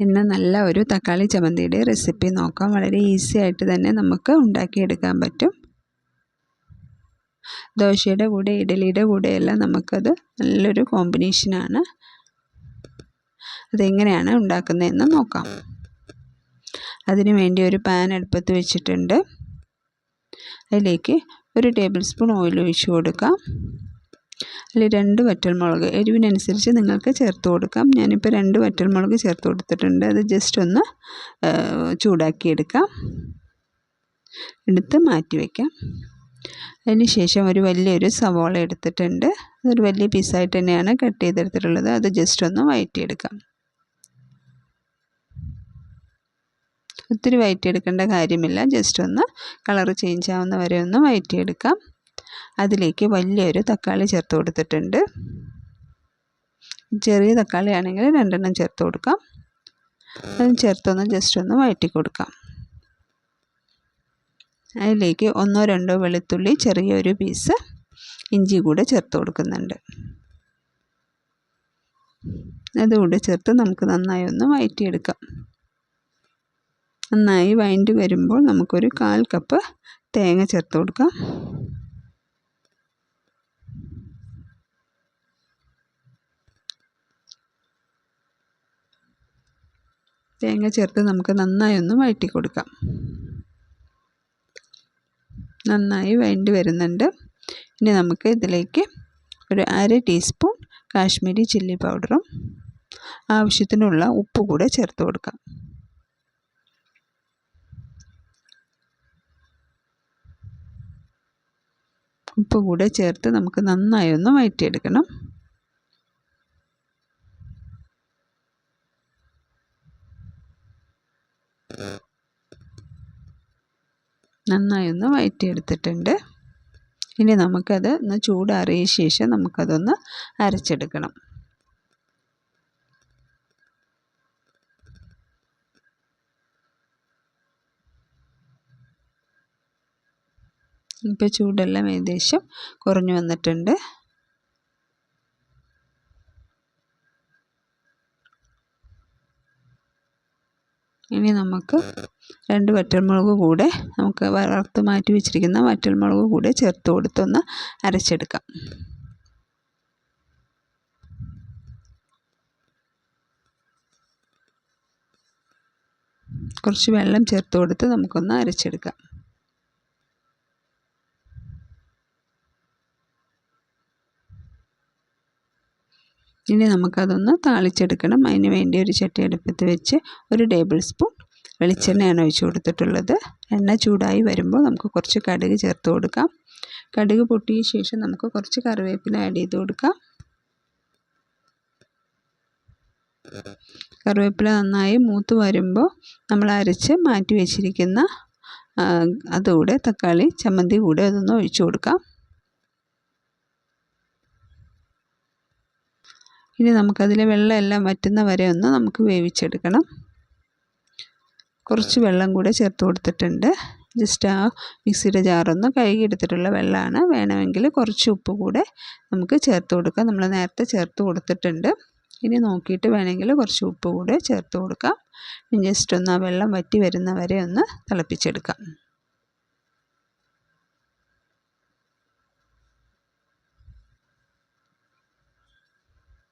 ഇന്ന് നല്ല ഒരു തക്കാളി ചമ്മന്തിയുടെ റെസിപ്പി നോക്കാം. വളരെ ഈസി ആയിട്ട് തന്നെ നമുക്ക് ഉണ്ടാക്കിയെടുക്കാൻ പറ്റും. ദോശയുടെ കൂടെ ഇഡലിയുടെ കൂടെയെല്ലാം നമുക്കത് നല്ലൊരു കോമ്പിനേഷനാണ് അതെങ്ങനെയാണ് ഉണ്ടാക്കുന്നതെന്ന് നോക്കാം. അതിനു വേണ്ടി ഒരു പാൻ അടുപ്പത്ത് വെച്ചിട്ടുണ്ട്. അതിലേക്ക് ഒരു ടേബിൾ സ്പൂൺ ഓയിൽ ഒഴിച്ച് കൊടുക്കാം. അതിൽ രണ്ട് വറ്റൽമുളക്. എരിവിനനുസരിച്ച് നിങ്ങൾക്ക് ചേർത്ത് കൊടുക്കാം. ഞാനിപ്പോൾ രണ്ട് വറ്റൽമുളക് ചേർത്ത് കൊടുത്തിട്ടുണ്ട്. അത് ജസ്റ്റ് ഒന്ന് ചൂടാക്കിയെടുക്കാം. എടുത്ത് മാറ്റി വയ്ക്കാം അതിന് ശേഷം ഒരു വലിയൊരു സവോള എടുത്തിട്ടുണ്ട്. അതൊരു വലിയ പീസായിട്ട് തന്നെയാണ് കട്ട് ചെയ്തെടുത്തിട്ടുള്ളത്. അത് ജസ്റ്റ് ഒന്ന് വഴറ്റിയെടുക്കാം ഒത്തിരി വഴറ്റിയെടുക്കേണ്ട കാര്യമില്ല. ജസ്റ്റ് ഒന്ന് കളർ ചേഞ്ച് ആവുന്ന വരെ ഒന്ന് വഴറ്റിയെടുക്കാം അതിലേക്ക് വലിയൊരു തക്കാളി ചേർത്ത് കൊടുത്തിട്ടുണ്ട്. ചെറിയ തക്കാളി ആണെങ്കിൽ രണ്ടെണ്ണം ചേർത്ത് കൊടുക്കാം. അതും ചേർത്തൊന്ന് ജസ്റ്റ് ഒന്ന് വഴറ്റി കൊടുക്കാം. അതിലേക്ക് ഒന്നോ രണ്ടോ വെളുത്തുള്ളി ചെറിയൊരു പീസ് ഇഞ്ചി കൂടെ ചേർത്ത് കൊടുക്കുന്നുണ്ട്. അതുകൂടെ ചേർത്ത് നമുക്ക് നന്നായി ഒന്ന് വഴറ്റിയെടുക്കാം. നന്നായി വഴണ്ടി വരുമ്പോൾ നമുക്കൊരു കാൽ കപ്പ് തേങ്ങ ചേർത്ത് കൊടുക്കാം. തേങ്ങ ചേർത്ത് നമുക്ക് നന്നായി ഒന്ന് വഴറ്റി കൊടുക്കാം നന്നായി വഴണ്ടി വരുന്നുണ്ട്. ഇനി നമുക്ക് ഇതിലേക്ക് ഒരു അര ടീസ്പൂൺ കാശ്മീരി ചില്ലി പൗഡറും ആവശ്യത്തിനുള്ള ഉപ്പ് കൂടെ ചേർത്ത് കൊടുക്കാം. ഉപ്പ് കൂടെ ചേർത്ത് നമുക്ക് നന്നായി ഒന്ന് വഴറ്റിയെടുക്കണം. നന്നായി ഒന്ന് വഴറ്റിയെടുത്തിട്ടുണ്ട് ഇനി നമുക്കത് ഒന്ന് ചൂടാറിയ ശേഷം നമുക്കതൊന്ന് അരച്ചെടുക്കണം. ഇപ്പോൾ ചൂടെല്ലാം ഏകദേശം കുറഞ്ഞു വന്നിട്ടുണ്ട്. ഇനി നമുക്ക് രണ്ട് വറ്റൽമുളക് കൂടെ നമുക്ക് വറുത്ത് മാറ്റി വെച്ചിരിക്കുന്ന വറ്റൽമുളക് കൂടെ ചേർത്ത് കൊടുത്തൊന്ന് അരച്ചെടുക്കാം. കുറച്ച് വെള്ളം ചേർത്ത് കൊടുത്ത് നമുക്കൊന്ന് അരച്ചെടുക്കാം. ഇനി നമുക്കതൊന്ന് താളിച്ചെടുക്കണം. അതിന് വേണ്ടി ഒരു ചട്ടി അടുപ്പത്ത് വെച്ച് ഒരു ടേബിൾ സ്പൂൺ വെളിച്ചെണ്ണയാണ് ഒഴിച്ചു കൊടുത്തിട്ടുള്ളത്. എണ്ണ ചൂടായി വരുമ്പോൾ നമുക്ക് കുറച്ച് കടുക് ചേർത്ത് കൊടുക്കാം. കടുക് പൊട്ടിയ ശേഷം നമുക്ക് കുറച്ച് കറിവേപ്പില ആഡ് ചെയ്ത് കൊടുക്കാം. കറിവേപ്പില നന്നായി മൂത്ത് വരുമ്പോൾ നമ്മൾ അരച്ച് മാറ്റി വെച്ചിരിക്കുന്ന അതുകൂടെ തക്കാളി ചമ്മന്തി കൂടെ അതൊന്ന് ഒഴിച്ചു കൊടുക്കാം. ഇനി നമുക്കതിലെ വെള്ളമെല്ലാം വറ്റുന്ന വരെ ഒന്ന് നമുക്ക് വേവിച്ചെടുക്കണം. കുറച്ച് വെള്ളം കൂടെ ചേർത്ത് കൊടുത്തിട്ടുണ്ട്. ജസ്റ്റ് ആ മിക്സിയുടെ ജാറൊന്ന് കഴുകി എടുത്തിട്ടുള്ള വെള്ളമാണ്. വേണമെങ്കിൽ കുറച്ച് ഉപ്പ് കൂടെ നമുക്ക് ചേർത്ത് കൊടുക്കാം. നമ്മൾ നേരത്തെ ചേർത്ത് കൊടുത്തിട്ടുണ്ട്. ഇനി നോക്കിയിട്ട് വേണമെങ്കിൽ കുറച്ച് ഉപ്പ് കൂടെ ചേർത്ത് കൊടുക്കാം. ജസ്റ്റ് ഒന്ന് ആ വെള്ളം വറ്റി വരുന്ന വരെ ഒന്ന് തിളപ്പിച്ചെടുക്കാം.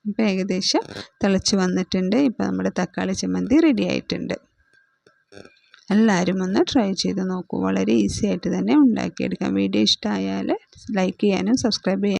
ഇപ്പം ഏകദേശം തിളച്ച് വന്നിട്ടുണ്ട്. ഇപ്പം നമ്മുടെ തക്കാളി ചമ്മന്തി റെഡി ആയിട്ടുണ്ട്. എല്ലാവരും ഒന്ന് ട്രൈ ചെയ്ത് നോക്കൂ. വളരെ ഈസി ആയിട്ട് തന്നെ ഉണ്ടാക്കിയെടുക്കാം. വീഡിയോ ഇഷ്ടമായാൽ ലൈക്ക് ചെയ്യാനും സബ്സ്ക്രൈബ് ചെയ്യാനും